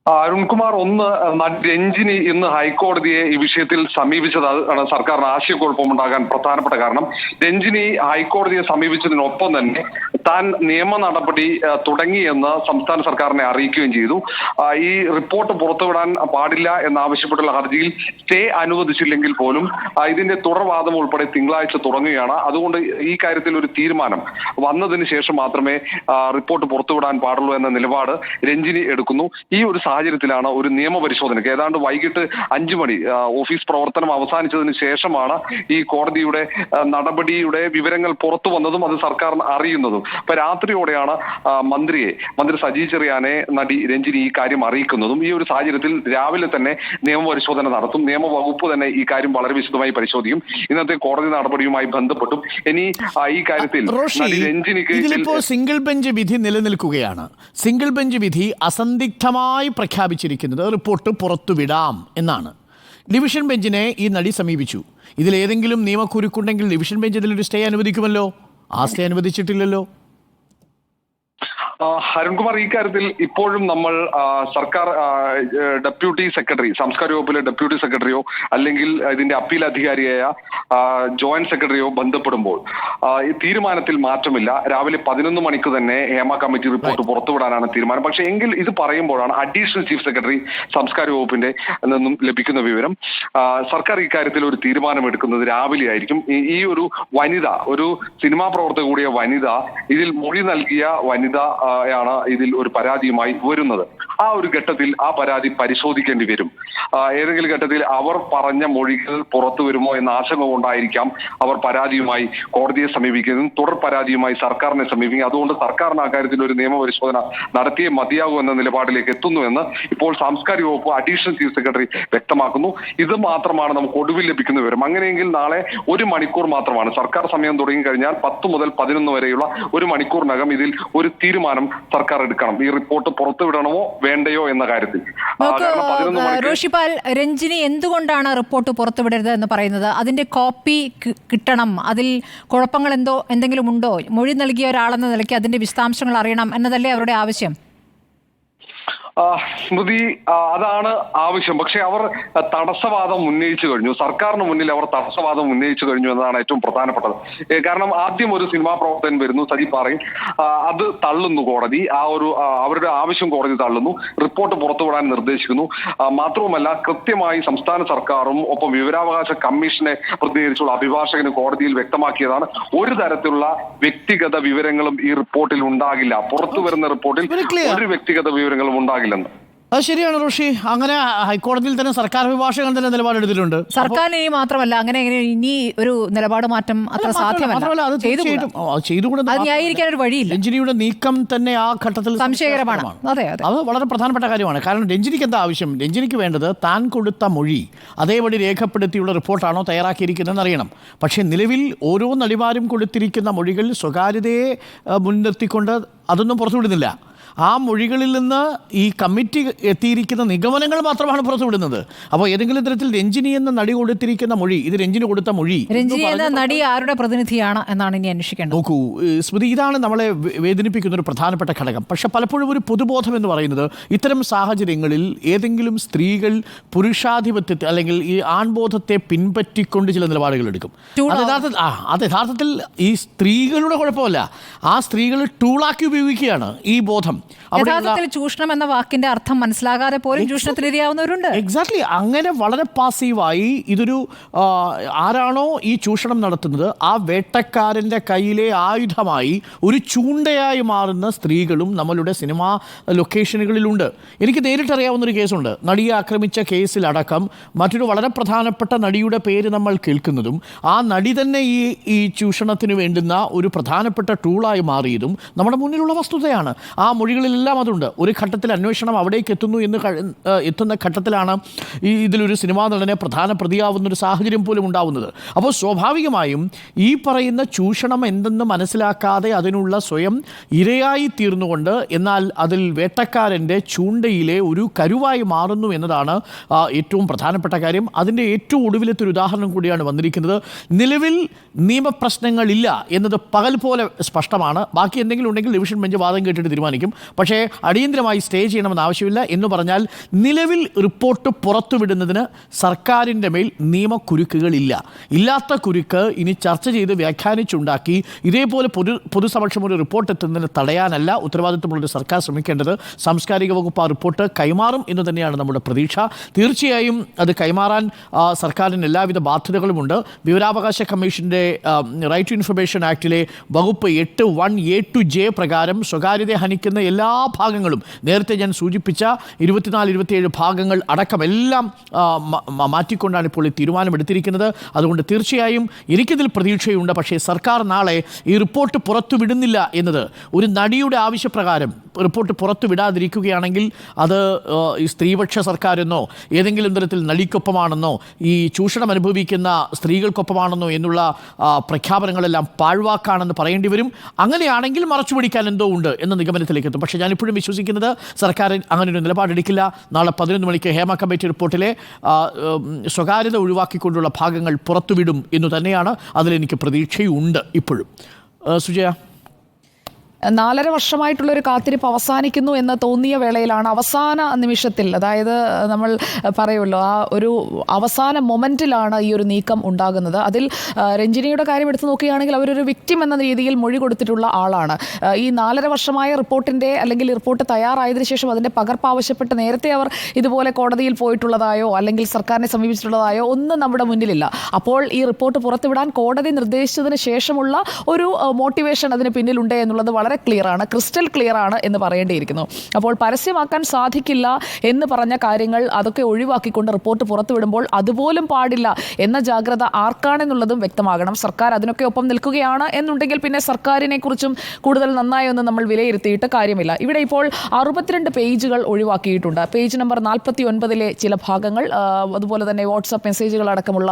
അരുൺകുമാർ ഒന്ന് രഞ്ജിനി ഇന്ന് ഹൈക്കോടതിയെ ഈ വിഷയത്തിൽ സമീപിച്ചത് ആണ് സർക്കാരിന് ആശയക്കുഴപ്പമുണ്ടാകാൻ പ്രധാനപ്പെട്ട കാരണം. രഞ്ജിനി ഹൈക്കോടതിയെ സമീപിച്ചതിനൊപ്പം തന്നെ താൻ നിയമ നടപടി തുടങ്ങിയെന്ന് സംസ്ഥാന സർക്കാരിനെ അറിയിക്കുകയും ചെയ്തു. ഈ റിപ്പോർട്ട് പുറത്തുവിടാൻ പാടില്ല എന്നാവശ്യപ്പെട്ടുള്ള ഹർജിയിൽ സ്റ്റേ അനുവദിച്ചില്ലെങ്കിൽ പോലും ഇതിന്റെ തുടർവാദം ഉൾപ്പെടെ തിങ്കളാഴ്ച തുടങ്ങുകയാണ്. അതുകൊണ്ട് ഈ കാര്യത്തിൽ ഒരു തീരുമാനം വന്നതിന് ശേഷം മാത്രമേ റിപ്പോർട്ട് പുറത്തുവിടാൻ പാടുള്ളൂ എന്ന നിലപാട് രഞ്ജിനി എടുക്കുന്നു. ഈ ഒരു സാഹചര്യത്തിലാണ് ഒരു നിയമപരിശോധനയ്ക്ക്. ഏതാണ്ട് വൈകിട്ട് അഞ്ചു മണി ഓഫീസ് പ്രവർത്തനം അവസാനിച്ചതിന് ശേഷമാണ് ഈ കോടതിയുടെ നടപടിയുടെ വിവരങ്ങൾ പുറത്തു വന്നതും അത് സർക്കാർ അറിയുന്നതും. അപ്പൊ രാത്രിയോടെയാണ് മന്ത്രിയെ മന്ത്രി സജി ചെറിയാനെ നടി രഞ്ജിനി ഈ കാര്യം അറിയിക്കുന്നതും. ഈ ഒരു സാഹചര്യത്തിൽ രാവിലെ തന്നെ നിയമപരിശോധന നടത്തും. നിയമവകുപ്പ് തന്നെ ഈ കാര്യം വളരെ വിശദമായി പരിശോധിക്കും. ഇന്നത്തെ കോടതി നടപടിയുമായി ബന്ധപ്പെട്ടും ഇനി ഈ കാര്യത്തിൽ രഞ്ജിനിക്ക് ഇതിലിപ്പോ സിംഗിൾ ബെഞ്ച് വിധി നിലനിൽക്കുകയാണ്. സിംഗിൾ ബെഞ്ച് വിധി അസന്ദിഗ്ധമായി പ്രഖ്യാപിച്ചിരിക്കുന്നത് റിപ്പോർട്ട് പുറത്തുവിടാം എന്നാണ്. ഡിവിഷൻ ബെഞ്ചിനെ ഈ നടി സമീപിച്ചു. ഇതിലേതെങ്കിലും നിയമക്കുരുക്കുണ്ടെങ്കിൽ ഡിവിഷൻ ബെഞ്ച് ഇതിലൊരു സ്റ്റേ അനുവദിക്കുമല്ലോ? ആ സ്റ്റേ അനുവദിച്ചിട്ടില്ലല്ലോ? അരുൺകുമാർ ഈ കാര്യത്തിൽ ഇപ്പോഴും നമ്മൾ സർക്കാർ ഡെപ്യൂട്ടി സെക്രട്ടറി സാംസ്കാരിക വകുപ്പിലെ ഡെപ്യൂട്ടി സെക്രട്ടറിയോ അല്ലെങ്കിൽ ഇതിന്റെ അപ്പീൽ അധികാരിയായ ജോയിന്റ് സെക്രട്ടറിയോ ബന്ധപ്പെടുമ്പോൾ ഈ തീരുമാനത്തിൽ മാറ്റമില്ല. രാവിലെ പതിനൊന്ന് മണിക്ക് തന്നെ ഹേമ കമ്മിറ്റി റിപ്പോർട്ട് പുറത്തുവിടാനാണ് തീരുമാനം. പക്ഷേ എങ്കിൽ ഇത് പറയുമ്പോഴാണ് അഡീഷണൽ ചീഫ് സെക്രട്ടറി സാംസ്കാരിക വകുപ്പിന്റെ നിന്നും ലഭിക്കുന്ന വിവരം. സർക്കാർ ഇക്കാര്യത്തിൽ ഒരു തീരുമാനമെടുക്കുന്നത് രാവിലെ ആയിരിക്കും. ഈ ഒരു വനിത ഒരു സിനിമാ പ്രവർത്തക കൂടിയ വനിത ഇതിൽ മൊഴി നൽകിയ വനിത ആ, യാണ് ഇതിൽ ഒരു പരാതിയുമായി വരുന്നത്. ആ ഒരു ഘട്ടത്തിൽ ആ പരാതി പരിശോധിക്കേണ്ടി വരും. ഏതെങ്കിലും ഘട്ടത്തിൽ അവർ പറഞ്ഞ മൊഴികൾ പുറത്തു വരുമോ എന്ന ആശങ്ക കൊണ്ടായിരിക്കാം അവർ പരാതിയുമായി കോടതിയെ സമീപിക്കുന്നതും തുടർ പരാതിയുമായി സർക്കാരിനെ സമീപിക്കും അതുകൊണ്ട് സർക്കാരിന് ആ കാര്യത്തിൽ ഒരു നിയമപരിശോധന നടത്തിയേ മതിയാകൂ എന്ന നിലപാടിലേക്ക് എത്തുന്നുവെന്ന് ഇപ്പോൾ സാംസ്കാരിക വകുപ്പ് അഡീഷണൽ ചീഫ് സെക്രട്ടറി വ്യക്തമാക്കുന്നു. ഇത് മാത്രമാണ് നമുക്ക് ഒടുവിൽ ലഭിക്കുന്ന വിവരം. അങ്ങനെയെങ്കിൽ നാളെ ഒരു മണിക്കൂർ മാത്രമാണ്. സർക്കാർ സമയം തുടങ്ങി കഴിഞ്ഞാൽ പത്ത് മുതൽ പതിനൊന്ന് വരെയുള്ള ഒരു മണിക്കൂറിനകം ഇതിൽ ഒരു തീരുമാനം സർക്കാർ എടുക്കണം ഈ റിപ്പോർട്ട് പുറത്തുവിടണമോ വേണ്ടയോ എന്ന കാര്യത്തിൽ. റോഷിപാൽ രഞ്ജിനി എന്തുകൊണ്ടാണ് റിപ്പോർട്ട് പുറത്തുവിടരുത് എന്ന് പറയുന്നത്? അതിന്റെ കോപ്പി കിട്ടണം. അതിൽ കുഴപ്പങ്ങൾ എന്തോ എന്തെങ്കിലും ഉണ്ടോ? മൊഴി നൽകിയ ഒരാളെന്ന നിലയ്ക്ക് അതിന്റെ വിശദാംശങ്ങൾ അറിയണം എന്നതല്ലേ അവരുടെ ആവശ്യം? സ്മൃതി അതാണ് ആവശ്യം. പക്ഷെ അവർ തടസ്സവാദം ഉന്നയിച്ചു കഴിഞ്ഞു. സർക്കാരിന് മുന്നിൽ അവർ തടസ്സവാദം ഉന്നയിച്ചു കഴിഞ്ഞു എന്നതാണ് ഏറ്റവും പ്രധാനപ്പെട്ടത്. കാരണം ആദ്യം ഒരു സിനിമാ പ്രവർത്തകൻ വരുന്നു സജി പറയും അത് തള്ളുന്നു കോടതി. ആ ഒരു അവരുടെ ആവശ്യം കോടതി തള്ളുന്നു. റിപ്പോർട്ട് പുറത്തുവിടാൻ നിർദ്ദേശിക്കുന്നു. മാത്രവുമല്ല കൃത്യമായി സംസ്ഥാന സർക്കാരും ഒപ്പം വിവരാവകാശ കമ്മീഷനെ പ്രതിനിധീകരിച്ചുള്ള അഭിഭാഷകന് കോടതിയിൽ വ്യക്തമാക്കിയതാണ്. ഒരു തരത്തിലുള്ള വ്യക്തിഗത വിവരങ്ങളും ഈ റിപ്പോർട്ടിൽ ഉണ്ടാകില്ല. പുറത്തു വരുന്ന റിപ്പോർട്ടിൽ ഒരു വ്യക്തിഗത വിവരങ്ങളും ഉണ്ടാകില്ലെന്ന്. അത് ശരിയാണ് റോഷി അങ്ങനെ ഹൈക്കോടതിയിൽ തന്നെ സർക്കാർ അഭിഭാഷകൻ തന്നെ നിലപാടെടുത്തിട്ടുണ്ട്. സർക്കാർ ഇനി മാത്രമല്ല അങ്ങനെ ഇനി ഒരു നിലപാട് മാറ്റം അത്ര സാധ്യമല്ല. അത് ന്യായീകരിക്കാൻ ഒരു വഴിയില്ല. രഞ്ജിനിയുടെ നീക്കം തന്നെ ആ ഘട്ടത്തിൽ സംശയകരമാണ്. അതെ, അതെ. അത് വളരെ പ്രധാനപ്പെട്ട കാര്യമാണ്. കാരണം രഞ്ജിനിക്ക് എന്താ ആവശ്യം? രഞ്ജിനിക്ക് വേണ്ടത് താൻ കൊടുത്ത മൊഴി അതേപടി രേഖപ്പെടുത്തിയുള്ള റിപ്പോർട്ടാണോ തയ്യാറാക്കിയിരിക്കുന്നതെന്ന് അറിയണം. പക്ഷേ നിലവിൽ ഓരോ നടിമാരും കൊടുത്തിരിക്കുന്ന മൊഴികൾ സ്വകാര്യതയെ മുൻനിർത്തിക്കൊണ്ട് അതൊന്നും പുറത്തുവിടുന്നില്ല. ആ മൊഴികളിൽ നിന്ന് ഈ കമ്മിറ്റി എത്തിയിരിക്കുന്ന നിഗമനങ്ങൾ മാത്രമാണ് പുറത്തുവിടുന്നത്. അപ്പോൾ ഏതെങ്കിലും തരത്തിൽ രഞ്ജിനി എന്ന നടി കൊടുത്തിരിക്കുന്ന മൊഴി ഇത് രഞ്ജിനി കൊടുത്ത മൊഴി രഞ്ജിനി എന്ന നടി ആരുടെ പ്രതിനിധിയാണ് എന്നാണ് ഇനി അന്വേഷിക്കേണ്ടത്. നോക്കൂ സ്മൃതി ഇതാണ് നമ്മളെ വേദനിപ്പിക്കുന്ന ഒരു പ്രധാനപ്പെട്ട ഘടകം. പക്ഷെ പലപ്പോഴും ഒരു പൊതുബോധം എന്ന് പറയുന്നത് ഇത്തരം സാഹചര്യങ്ങളിൽ ഏതെങ്കിലും സ്ത്രീകൾ പുരുഷാധിപത്യത്തെ അല്ലെങ്കിൽ ഈ ആൺബോധത്തെ പിൻപറ്റിക്കൊണ്ട് ചില നിലപാടുകൾ എടുക്കും. അത് യഥാർത്ഥത്തിൽ ആ അത് യഥാർത്ഥത്തിൽ ഈ സ്ത്രീകളുടെ കുഴപ്പമല്ല. ആ സ്ത്രീകൾ ടൂളാക്കി ഉപയോഗിക്കുകയാണ് ഈ ബോധം. യഥാർത്ഥത്തിൽ ചൂഷണം എന്ന വാക്കിന്റെ അർത്ഥം മനസ്സിലാകാതെ പോലും ചൂഷണത്തിലിരിയാവുന്നവരുണ്ട് എക്സാക്ട്ലി അങ്ങനെ വളരെ പാസീവായി ഇതൊരു ആരാണോ ഈ ചൂഷണം നടത്തുന്നത് ആ വേട്ടക്കാരന്റെ കയ്യിലെ ആയുധമായി ഒരു ചൂണ്ടയായി മാറുന്ന സ്ത്രീകളും നമ്മളുടെ സിനിമാ ലൊക്കേഷനുകളിലുണ്ട്. എനിക്ക് നേരിട്ടറിയാവുന്ന ഒരു കേസുണ്ട്. നടിയെ ആക്രമിച്ച കേസിലടക്കം മറ്റൊരു വളരെ പ്രധാനപ്പെട്ട നടിയുടെ പേര് നമ്മൾ കേൾക്കുന്നതും ആ നടി തന്നെ ഈ ഈ ചൂഷണത്തിന് വേണ്ടുന്ന ഒരു പ്രധാനപ്പെട്ട ടൂളായി മാറിയതും നമ്മുടെ മുന്നിലുള്ള വസ്തുതയാണ്. ആ മൊഴികളിലെല്ലാം അതുണ്ട്. ഒരു ഘട്ടത്തിൽ അന്വേഷണം അവിടേക്ക് എത്തുന്നു എന്ന് എത്തുന്ന ഘട്ടത്തിലാണ് ഈ ഇതിലൊരു സിനിമാ നടനെ പ്രധാന പ്രതിയാവുന്ന ഒരു സാഹചര്യം പോലും ഉണ്ടാവുന്നത്. അപ്പോൾ സ്വാഭാവികമായും ഈ പറയുന്ന ചൂഷണം എന്തെന്ന് മനസ്സിലാക്കാതെ അതിനുള്ള സ്വയം ഇരയായി തീർന്നുകൊണ്ട് എന്നാൽ അതിൽ വേട്ടക്കാരന്റെ ചൂണ്ടയിലെ ഒരു കരുവായി മാറുന്നു എന്നതാണ് ഏറ്റവും പ്രധാനപ്പെട്ട കാര്യം. അതിന്റെ ഏറ്റവും ഒടുവിലത്തെ ഒരു ഉദാഹരണം കൂടിയാണ് വന്നിരിക്കുന്നത്. നിലവിൽ നിയമപ്രശ്നങ്ങളില്ല എന്നത് പകൽ പോലെ സ്പഷ്ടമാണ്. ബാക്കി എന്തെങ്കിലും ഉണ്ടെങ്കിൽ ഡിവിഷൻ ബെഞ്ച് വാദം കേട്ടിട്ട് തീരുമാനിക്കും. പക്ഷേ അടിയന്തരമായി സ്റ്റേ ചെയ്യണമെന്ന് ആവശ്യമില്ല എന്ന് പറഞ്ഞാൽ നിലവിൽ റിപ്പോർട്ട് പുറത്തുവിടുന്നതിന് സർക്കാരിന്റെ മേൽ നിയമക്കുരുക്കുകളില്ല. ഇല്ലാത്ത കുരുക്ക് ഇനി ചർച്ച ചെയ്ത് വ്യാഖ്യാനിച്ചുണ്ടാക്കി ഇതേപോലെ പൊതു പൊതുസമക്ഷം ഒരു റിപ്പോർട്ട് എത്തുന്നതിന് തടയാനല്ല ഉത്തരവാദിത്വമുള്ള സർക്കാർ ശ്രമിക്കേണ്ടത്. സാംസ്കാരിക വകുപ്പ് ആ റിപ്പോർട്ട് കൈമാറും എന്ന് തന്നെയാണ് നമ്മുടെ പ്രതീക്ഷ. തീർച്ചയായും അത് കൈമാറാൻ സർക്കാരിന് എല്ലാവിധ ബാധ്യതകളുമുണ്ട്. വിവരാവകാശ കമ്മീഷന്റെ റൈറ്റ് ടു ഇൻഫർമേഷൻ ആക്ടിലെ വകുപ്പ് എട്ട് വൺ എ ടു ജെ പ്രകാരം സ്വകാര്യത ഹനിക്കുന്ന എല്ലാ ഭാഗങ്ങളും. നേരത്തെ ഞാൻ സൂചിപ്പിച്ച ഇരുപത്തിനാല് ഇരുപത്തിയേഴ് ഭാഗങ്ങൾ അടക്കം എല്ലാം മാറ്റിക്കൊണ്ടാണ് ഇപ്പോൾ ഈ തീരുമാനമെടുത്തിരിക്കുന്നത്. അതുകൊണ്ട് തീർച്ചയായും എനിക്കിതിൽ പ്രതീക്ഷയുണ്ട്. പക്ഷേ സർക്കാർ നാളെ ഈ റിപ്പോർട്ട് പുറത്തുവിടുന്നില്ല എന്നത് ഒരു നടിയുടെ ആവശ്യപ്രകാരം റിപ്പോർട്ട് പുറത്തുവിടാതിരിക്കുകയാണെങ്കിൽ അത് ഈ സ്ത്രീപക്ഷ സർക്കാരെന്നോ ഏതെങ്കിലും തരത്തിൽ നടിക്കൊപ്പമാണെന്നോ ഈ ചൂഷണം അനുഭവിക്കുന്ന സ്ത്രീകൾക്കൊപ്പമാണെന്നോ എന്നുള്ള പ്രഖ്യാപനങ്ങളെല്ലാം പാഴ്വാക്കാണെന്ന് പറയേണ്ടി വരും. അങ്ങനെയാണെങ്കിൽ മറച്ചു പിടിക്കാൻ എന്തോ ഉണ്ട് എന്ന നിഗമനത്തിലേക്ക് എത്തും. പക്ഷേ ഞാനിപ്പോഴും വിശ്വസിക്കുന്നത് സർക്കാർ അങ്ങനെ ഒരു നിലപാടെടുക്കില്ല നാളെ പതിനൊന്ന് മണിക്ക് ഹേമ കമ്മിറ്റി റിപ്പോർട്ടിലെ സ്വകാര്യത ഒഴിവാക്കിക്കൊണ്ടുള്ള ഭാഗങ്ങൾ പുറത്തുവിടും എന്നു തന്നെയാണ് അതിലെനിക്ക് പ്രതീക്ഷയുണ്ട് ഇപ്പോഴും. സുജയ? നാലര വർഷമായിട്ടുള്ളൊരു കാത്തിരിപ്പ് അവസാനിക്കുന്നു എന്ന് തോന്നിയ വേളയിലാണ് അവസാന നിമിഷത്തിൽ അതായത് നമ്മൾ പറയുമല്ലോ ആ ഒരു അവസാന മൊമെന്റിലാണ് ഈ ഒരു നീക്കം ഉണ്ടാകുന്നത്. അതിൽ രഞ്ജിനിയുടെ കാര്യം എടുത്തു നോക്കുകയാണെങ്കിൽ അവരൊരു വിക്റ്റിം എന്ന രീതിയിൽ മൊഴി കൊടുത്തിട്ടുള്ള ആളാണ്. ഈ നാലര വർഷമായ റിപ്പോർട്ടിന്റെ അല്ലെങ്കിൽ റിപ്പോർട്ട് തയ്യാറായതിനു ശേഷം അതിന്റെ പകർപ്പ് ആവശ്യപ്പെട്ട് നേരത്തെ അവർ ഇതുപോലെ കോടതിയിൽ പോയിട്ടുള്ളതായോ അല്ലെങ്കിൽ സർക്കാരിനെ സമീപിച്ചിട്ടുള്ളതായോ ഒന്നും നമ്മുടെ മുന്നിലില്ല. അപ്പോൾ ഈ റിപ്പോർട്ട് പുറത്തുവിടാൻ കോടതി നിർദ്ദേശിച്ചതിന് ശേഷമുള്ള ഒരു മോട്ടിവേഷൻ അതിന് പിന്നിലുണ്ട് എന്നുള്ളത് വളരെ ക്ലിയർ ആണ് ക്രിസ്റ്റൽ ക്ലിയർ ആണ് എന്ന് പറയേണ്ടിയിരിക്കുന്നു. അപ്പോൾ പരസ്യമാക്കാൻ സാധിക്കില്ല എന്ന് പറഞ്ഞ കാര്യങ്ങൾ അതൊക്കെ ഒഴിവാക്കിക്കൊണ്ട് റിപ്പോർട്ട് പുറത്തുവിടുമ്പോൾ അതുപോലും പാടില്ല എന്ന ജാഗ്രത ആർക്കാണെന്നുള്ളതും വ്യക്തമാകണം. സർക്കാർ അതിനൊക്കെ ഒപ്പം നിൽക്കുകയാണ് എന്നുണ്ടെങ്കിൽ പിന്നെ സർക്കാരിനെ കുറിച്ചും കൂടുതൽ നന്നായി ഒന്ന് നമ്മൾ വിലയിരുത്തിയിട്ട് കാര്യമില്ല. ഇവിടെ ഇപ്പോൾ അറുപത്തിരണ്ട് പേജുകൾ ഒഴിവാക്കിയിട്ടുണ്ട്. പേജ് നമ്പർ നാൽപ്പത്തി ഒൻപതിലെ ചില ഭാഗങ്ങൾ അതുപോലെ തന്നെ വാട്സാപ്പ് മെസ്സേജുകൾ അടക്കമുള്ള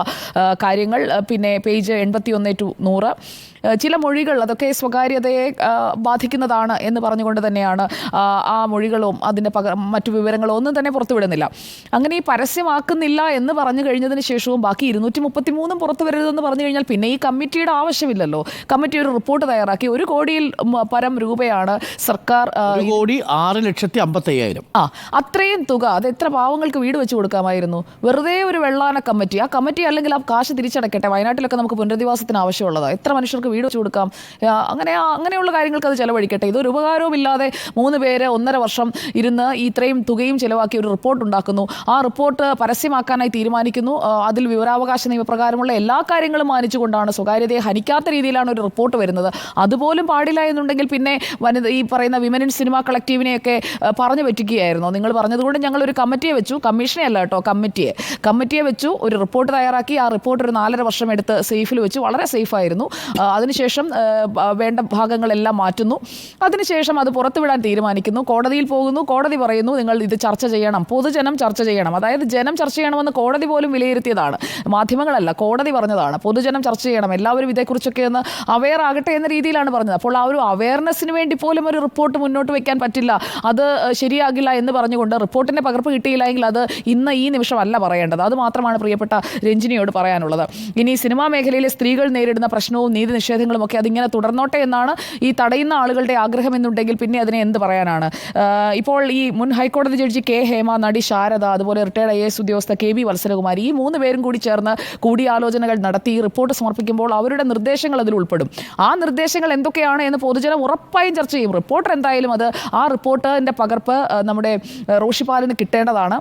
കാര്യങ്ങൾ പിന്നെ പേജ് എൺപത്തി ഒന്ന് ടു നൂറ്. ചില മൊഴികൾ അതൊക്കെ സ്വകാര്യതയെ ബാധിക്കുന്നതാണ് എന്ന് പറഞ്ഞുകൊണ്ട് തന്നെയാണ് ആ, മൊഴികളും അതിന്റെ പക മറ്റു വിവരങ്ങളോ ഒന്നും തന്നെ പുറത്തുവിടുന്നില്ല. അങ്ങനെ ഈ പരസ്യമാക്കുന്നില്ല എന്ന് പറഞ്ഞു കഴിഞ്ഞതിന് ശേഷവും ബാക്കി ഇരുന്നൂറ്റി മുപ്പത്തി മൂന്നും പുറത്തു വരരുതെന്ന് പറഞ്ഞു കഴിഞ്ഞാൽ പിന്നെ ഈ കമ്മിറ്റിയുടെ ആവശ്യമില്ലല്ലോ. കമ്മിറ്റി ഒരു റിപ്പോർട്ട് തയ്യാറാക്കി. ഒരു കോടിയിൽ പരം രൂപയാണ് സർക്കാർ കോടി ആറ് ലക്ഷത്തി അമ്പത്തയ്യായിരം. ആ അത്രയും തുക അത് എത്ര പാവങ്ങൾക്ക് വീട് വെച്ച് കൊടുക്കാമായിരുന്നു? വെറുതെ ഒരു വെള്ളാന കമ്മിറ്റി. ആ കമ്മിറ്റി അല്ലെങ്കിൽ ആ കാശ് തിരിച്ചടക്കട്ടെ. വയനാട്ടിലൊക്കെ നമുക്ക് പുനരധിവാസത്തിന് ആവശ്യമുള്ളതാണ് എത്ര മനുഷ്യർക്ക് വീട് വെച്ച് കൊടുക്കാം. അങ്ങനെ അങ്ങനെയുള്ള കാര്യങ്ങൾക്ക് അത് ചിലവഴിക്കട്ടെ. ഇതൊരു ഉപകാരവുമില്ലാതെ മൂന്ന് പേര് ഒന്നര വർഷം ഇരുന്ന് ഇത്രയും തുകയും ചിലവാക്കി ഒരു റിപ്പോർട്ട് ഉണ്ടാക്കുന്നു. ആ റിപ്പോർട്ട് പരസ്യമാക്കാനായി തീരുമാനിക്കുന്നു. അതിൽ വിവരാവകാശ നിയമപ്രകാരമുള്ള എല്ലാ കാര്യങ്ങളും മാനിച്ചുകൊണ്ടാണ് സ്വകാര്യതയെ ഹനിക്കാത്ത രീതിയിലാണ് ഒരു റിപ്പോർട്ട് വരുന്നത്. അതുപോലും പാടില്ല എന്നുണ്ടെങ്കിൽ പിന്നെ വനിത ഈ പറയുന്ന വിമൻ ഇൻ സിനിമ കളക്റ്റീവിനെയൊക്കെ പറഞ്ഞു പറ്റിക്കുകയായിരുന്നു. നിങ്ങൾ പറഞ്ഞതുകൊണ്ട് ഞങ്ങൾ ഒരു കമ്മിറ്റിയെ വെച്ചു. കമ്മീഷനെ അല്ല കേട്ടോ കമ്മിറ്റിയെ. കമ്മിറ്റിയെ വെച്ചു ഒരു റിപ്പോർട്ട് തയ്യാറാക്കി. ആ റിപ്പോർട്ട് ഒരു നാലര വർഷം എടുത്ത് സേഫിൽ വെച്ചു. വളരെ സേഫായിരുന്നു. അതിനുശേഷം വേണ്ട ഭാഗങ്ങളെല്ലാം മാറ്റുന്നു. അതിനുശേഷം അത് പുറത്തുവിടാൻ തീരുമാനിക്കുന്നു. കോടതിയിൽ പോകുന്നു. കോടതി പറയുന്നു നിങ്ങൾ ഇത് ചർച്ച ചെയ്യണം. പൊതുജനം ചർച്ച ചെയ്യണം. അതായത് ജനം ചർച്ച ചെയ്യണമെന്ന് കോടതി പോലും വിലയിരുത്തിയതാണ്. മാധ്യമങ്ങളല്ല കോടതി പറഞ്ഞതാണ്. പൊതുജനം ചർച്ച ചെയ്യണം. എല്ലാവരും ഇതേക്കുറിച്ചൊക്കെ ഒന്ന് അവെയർ ആകട്ടെ എന്ന രീതിയിലാണ് പറഞ്ഞത്. അപ്പോൾ ആ ഒരു അവയർനെസ്സിന് വേണ്ടി പോലും ഒരു റിപ്പോർട്ട് മുന്നോട്ട് വെക്കാൻ പറ്റില്ല. അത് ശരിയാകില്ല എന്ന് പറഞ്ഞുകൊണ്ട് റിപ്പോർട്ടിന്റെ പകർപ്പ് കിട്ടിയില്ല എങ്കിൽ അത് ഇന്ന് ഈ നിമിഷമല്ല പറയേണ്ടത്. അത് മാത്രമാണ് പ്രിയപ്പെട്ട രഞ്ജിനിയോട് പറയാനുള്ളത്. ഇനി സിനിമാ മേഖലയിലെ സ്ത്രീകൾ നേരിടുന്ന പ്രശ്നവും നീതി നിഷേധങ്ങളും ഒക്കെ അതിങ്ങനെ തുടർന്നോട്ടെ എന്നാണ് ഈ തടയുന്ന ആളുകളുടെ ആഗ്രഹം എന്നുണ്ടെങ്കിൽ പിന്നെ അതിനെ എന്ത് പറയാനാണ്? ഇപ്പോൾ ഈ മുൻ ഹൈക്കോടതി ജഡ്ജി കെ ഹേമ നടി ശാരദ അതുപോലെ റിട്ടയർഡ് ഐ എസ് ഉദ്യോഗസ്ഥ കെ വി വത്സലകുമാരി ഈ മൂന്ന് പേരും കൂടി ചേർന്ന് കൂടിയാലോചനകൾ നടത്തി റിപ്പോർട്ട് സമർപ്പിക്കുമ്പോൾ അവരുടെ നിർദ്ദേശങ്ങൾ അതിൽ ഉൾപ്പെടും. ആ നിർദ്ദേശങ്ങൾ എന്തൊക്കെയാണ് എന്ന് പൊതുജനം ഉറപ്പായും ചർച്ച ചെയ്യും. റിപ്പോർട്ടർ എന്തായാലും അത് ആ റിപ്പോർട്ടിന്റെ പകർപ്പ് നമ്മുടെ റോഷിപ്പാലിന് കിട്ടേണ്ടതാണ്.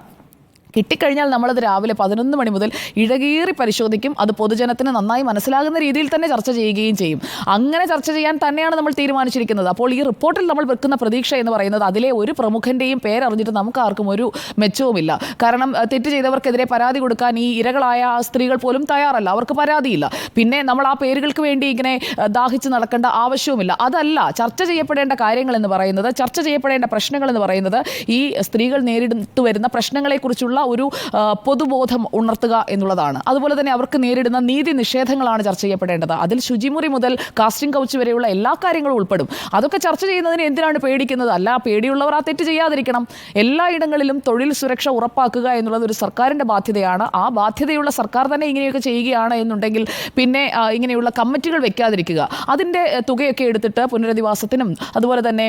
കിട്ടിക്കഴിഞ്ഞാൽ നമ്മളത് രാവിലെ പതിനൊന്ന് മണി മുതൽ ഇഴകീറി പരിശോധിക്കും. അത് പൊതുജനത്തിന് നന്നായി മനസ്സിലാകുന്ന രീതിയിൽ തന്നെ ചർച്ച ചെയ്യുകയും ചെയ്യും. അങ്ങനെ ചർച്ച ചെയ്യാൻ തന്നെയാണ് നമ്മൾ തീരുമാനിച്ചിരിക്കുന്നത്. അപ്പോൾ ഈ റിപ്പോർട്ടിൽ നമ്മൾ വെക്കുന്ന പ്രതീക്ഷ എന്ന് പറയുന്നത് അതിലെ ഒരു പ്രമുഖന്റെയും പേരറിഞ്ഞിട്ട് നമുക്ക് ആർക്കും ഒരു മെച്ചവുമില്ല. കാരണം തെറ്റ് ചെയ്തവർക്കെതിരെ പരാതി കൊടുക്കാൻ ഈ ഇരകളായ സ്ത്രീകൾ പോലും തയ്യാറല്ല. അവർക്ക് പരാതിയില്ല. പിന്നെ നമ്മൾ ആ പേരുകൾക്ക് വേണ്ടി ഇങ്ങനെ ദാഹിച്ച് നടക്കേണ്ട ആവശ്യവുമില്ല. അതല്ല ചർച്ച ചെയ്യപ്പെടേണ്ട കാര്യങ്ങൾ എന്ന് പറയുന്നത് ചർച്ച ചെയ്യപ്പെടേണ്ട പ്രശ്നങ്ങൾ എന്ന് പറയുന്നത് ഈ സ്ത്രീകൾ നേരിടുത്തു വരുന്ന പ്രശ്നങ്ങളെക്കുറിച്ചുള്ള ഒരു പൊതുബോധം ഉണർത്തുക എന്നുള്ളതാണ്. അതുപോലെ തന്നെ അവർക്ക് നേരിടുന്ന നീതി നിഷേധങ്ങളാണ് ചർച്ച ചെയ്യപ്പെടേണ്ടത്. അതിൽ ശുചിമുറി മുതൽ കാസ്റ്റിംഗ് കൗച്ച് വരെയുള്ള എല്ലാ കാര്യങ്ങളും ഉൾപ്പെടും. അതൊക്കെ ചർച്ച ചെയ്യുന്നതിന് എന്തിനാണ് പേടിക്കുന്നത്? അല്ല പേടിയുള്ളവർ ആ തെറ്റ് ചെയ്യാതിരിക്കണം. എല്ലായിടങ്ങളിലും തൊഴിൽ സുരക്ഷ ഉറപ്പാക്കുക എന്നുള്ളത് ഒരു സർക്കാരിന്റെ ബാധ്യതയാണ്. ആ ബാധ്യതയുള്ള സർക്കാർ തന്നെ ഇങ്ങനെയൊക്കെ ചെയ്യുകയാണ് എന്നുണ്ടെങ്കിൽ പിന്നെ ഇങ്ങനെയുള്ള കമ്മിറ്റികൾ വെക്കാതിരിക്കുക. അതിന്റെ തുകയൊക്കെ എടുത്തിട്ട് പുനരധിവാസത്തിനും അതുപോലെ തന്നെ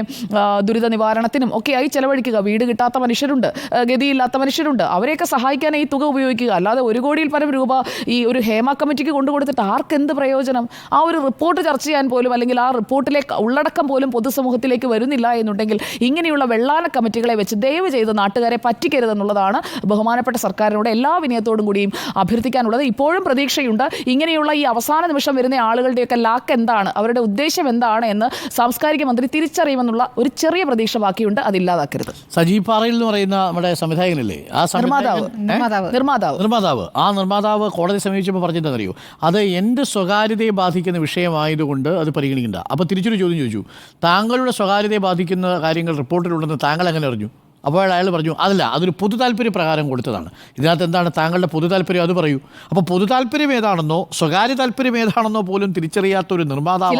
ദുരിത നിവാരണത്തിനും ഒക്കെയായി ചെലവഴിക്കുക. വീട് കിട്ടാത്ത മനുഷ്യരുണ്ട്. ഗതിയില്ലാത്ത മനുഷ്യരുണ്ട്. അവരെയൊക്കെ സഹായിക്കാൻ ഈ തുക ഉപയോഗിക്കുക. അല്ലാതെ ഒരു കോടിയിൽ പരം രൂപ ഈ ഒരു ഹേമ കമ്മിറ്റിക്ക് കൊണ്ടു കൊടുത്തിട്ട് ആർക്കെന്ത് പ്രയോജനം? ആ ഒരു റിപ്പോർട്ട് ചർച്ച ചെയ്യാൻ പോലും അല്ലെങ്കിൽ ആ റിപ്പോർട്ടിലെ ഉള്ളടക്കം പോലും പൊതുസമൂഹത്തിലേക്ക് വരുന്നില്ല എന്നുണ്ടെങ്കിൽ ഇങ്ങനെയുള്ള വെള്ളാന കമ്മിറ്റികളെ വെച്ച് ദയവ് ചെയ്ത് നാട്ടുകാരെ പറ്റിക്കരുതെന്നുള്ളതാണ് ബഹുമാനപ്പെട്ട സർക്കാരിനോട് എല്ലാ വിനയത്തോടും കൂടിയും അഭ്യർത്ഥിക്കാനുള്ളത്. ഇപ്പോഴും പ്രതീക്ഷയുണ്ട് ഇങ്ങനെയുള്ള ഈ അവസാന നിമിഷം വരുന്ന ആളുകളുടെയൊക്കെ ലാക്ക് എന്താണ്? അവരുടെ ഉദ്ദേശം എന്താണ്? എന്ന് സാംസ്കാരിക മന്ത്രി തിരിച്ചറിയുമെന്നുള്ള ഒരു ചെറിയ പ്രതീക്ഷ ബാക്കിയുണ്ട്. അതില്ലാതാക്കരുത് സജീവ് പാറയിൽ എന്ന് പറയുന്ന നമ്മുടെ സംവിധായകനല്ലേ? ആ നിർമ്മാതാവ്? നിർമ്മാതാവ്. നിർമ്മാതാവ്. ആ നിർമ്മാതാവ് കോടതി സമീപിച്ചപ്പോൾ പറഞ്ഞതെന്നറിയോ അത് എന്റെ സ്വകാര്യതയെ ബാധിക്കുന്ന വിഷയമായതുകൊണ്ട് അത് പരിഗണിക്കണ്ട. അപ്പോൾ തിരിച്ചൊരു ചോദ്യം ചോദിച്ചു. താങ്കളുടെ സ്വകാര്യതയെ ബാധിക്കുന്ന കാര്യങ്ങൾ റിപ്പോർട്ടിലുണ്ടെന്ന് താങ്കൾ എങ്ങനെ അറിഞ്ഞു? അപ്പോൾ അയാൾ പറഞ്ഞു അതല്ല അതൊരു പൊതു താല്പര്യ പ്രകാരം കൊടുത്തതാണ്. ഇതിനകത്ത് എന്താണ്? താങ്കളുടെ പൊതു താല്പര്യം അത് പറയൂ. അപ്പോൾ പൊതു താല്പര്യം ഏതാണെന്നോ സ്വകാര്യ താല്പര്യം ഏതാണെന്നോ പോലും തിരിച്ചറിയാത്ത ഒരു നിർമ്മാതാവ്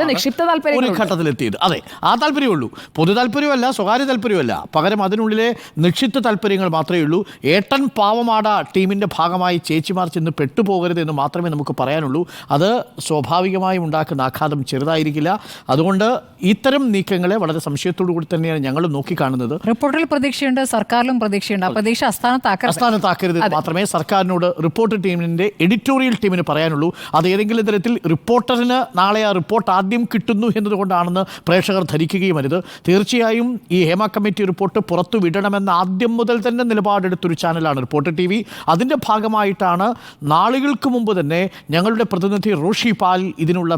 ഒരു ഘട്ടത്തിലെത്തിയത്. അതെ ആ താല്പര്യമേ ഉള്ളൂ പൊതു താല്പര്യമല്ല സ്വകാര്യ താല്പര്യമല്ല. പകരം അതിനുള്ളിലെ നിക്ഷിപ്ത താല്പര്യങ്ങൾ മാത്രമേ ഉള്ളൂ. ഏട്ടൻ പാവമാട ടീമിന്റെ ഭാഗമായി ചേച്ചിമാർ ചെന്ന് പെട്ടുപോകരുത് എന്ന് മാത്രമേ നമുക്ക് പറയാനുള്ളൂ. അത് സ്വാഭാവികമായും ഉണ്ടാക്കുന്ന ആഘാതം ചെറുതായിരിക്കില്ല. അതുകൊണ്ട് ഇത്തരം നീക്കങ്ങളെ വളരെ സംശയത്തോടു കൂടി തന്നെയാണ് ഞങ്ങൾ നോക്കിക്കാണുന്നത്. റിപ്പോർട്ടിൽ പ്രതീക്ഷയുണ്ട് സർക്കാരിലും പ്രതീക്ഷയുണ്ട്. ആ പ്രതീക്ഷ അസ്ഥാനത്താക്കരുത്. അസ്ഥാനത്താക്കരുത് മാത്രമേ സർക്കാരിനോട് റിപ്പോർട്ട് ടീമിന്റെ എഡിറ്റോറിയൽ ടീമിന് പറയാനുള്ളൂ. അത് ഏതെങ്കിലും തരത്തിൽ റിപ്പോർട്ടറിന് നാളെ ആ റിപ്പോർട്ട് ആദ്യം കിട്ടുന്നു എന്നതുകൊണ്ടാണെന്ന് പ്രേക്ഷകർ ധരിക്കുകയും അരുത്. തീർച്ചയായും ഈ ഹേമ കമ്മിറ്റി റിപ്പോർട്ട് പുറത്തു വിടണമെന്ന് ആദ്യം മുതൽ തന്നെ നിലപാടെടുത്തൊരു ചാനലാണ് റിപ്പോർട്ട് ടി വി. അതിന്റെ ഭാഗമായിട്ടാണ് നാളുകൾക്ക് മുമ്പ് തന്നെ ഞങ്ങളുടെ പ്രതിനിധി റോഷി പാൽ ഇതിനുള്ള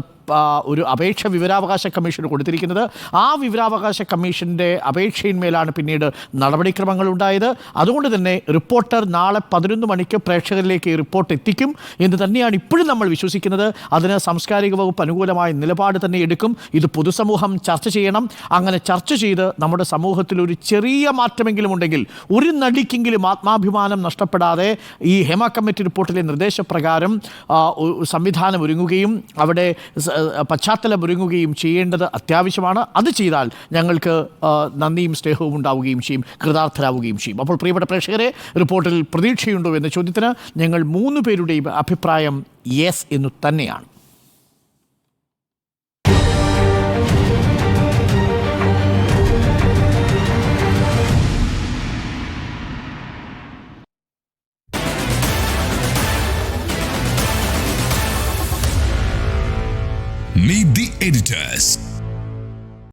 ഒരു അപേക്ഷ വിവരാവകാശ കമ്മീഷന് കൊടുത്തിരിക്കുന്നത്. ആ വിവരാവകാശ കമ്മീഷന്റെ അപേക്ഷയിന്മേലാണ് പിന്നീട് നടപടിക്രമങ്ങൾ ഉണ്ടായത് അതുകൊണ്ട് തന്നെ റിപ്പോർട്ടർ നാളെ പതിനൊന്ന് മണിക്ക് പ്രേക്ഷകരിലേക്ക് റിപ്പോർട്ട് എത്തിക്കും എന്ന് തന്നെയാണ് ഇപ്പോഴും നമ്മൾ വിശ്വസിക്കുന്നത്. അതിന് സാംസ്കാരിക വകുപ്പ് അനുകൂലമായ നിലപാട് തന്നെ എടുക്കും. ഇത് പൊതുസമൂഹം ചർച്ച ചെയ്യണം. അങ്ങനെ ചർച്ച ചെയ്ത് നമ്മുടെ സമൂഹത്തിൽ ഒരു ചെറിയ മാറ്റമെങ്കിലും ഉണ്ടെങ്കിൽ ഒരു നടിക്കെങ്കിലും ആത്മാഭിമാനം നഷ്ടപ്പെടാതെ ഈ ഹേമ കമ്മിറ്റി റിപ്പോർട്ടിലെ നിർദ്ദേശപ്രകാരം സംവിധാനം ഒരുങ്ങുകയും അവിടെ സ- പശ്ചാത്തലം ഒരുങ്ങുകയും ചെയ്യേണ്ടത് അത്യാവശ്യമാണ്. അത് ചെയ്താൽ ഞങ്ങൾക്ക് നന്ദിയും സ്നേഹവും ഉണ്ടാവുകയും ചെയ്യും കൃതാർത്ഥരാവുകയും ചെയ്യും. അപ്പോൾ പ്രിയപ്പെട്ട പ്രേക്ഷകരെ റിപ്പോർട്ടിൽ പ്രതീക്ഷയുണ്ടോ എന്ന ചോദ്യത്തിന് ഞങ്ങൾ മൂന്ന് പേരുടെയും അഭിപ്രായം യെസ് എന്നു തന്നെയാണ്. Meet the editors.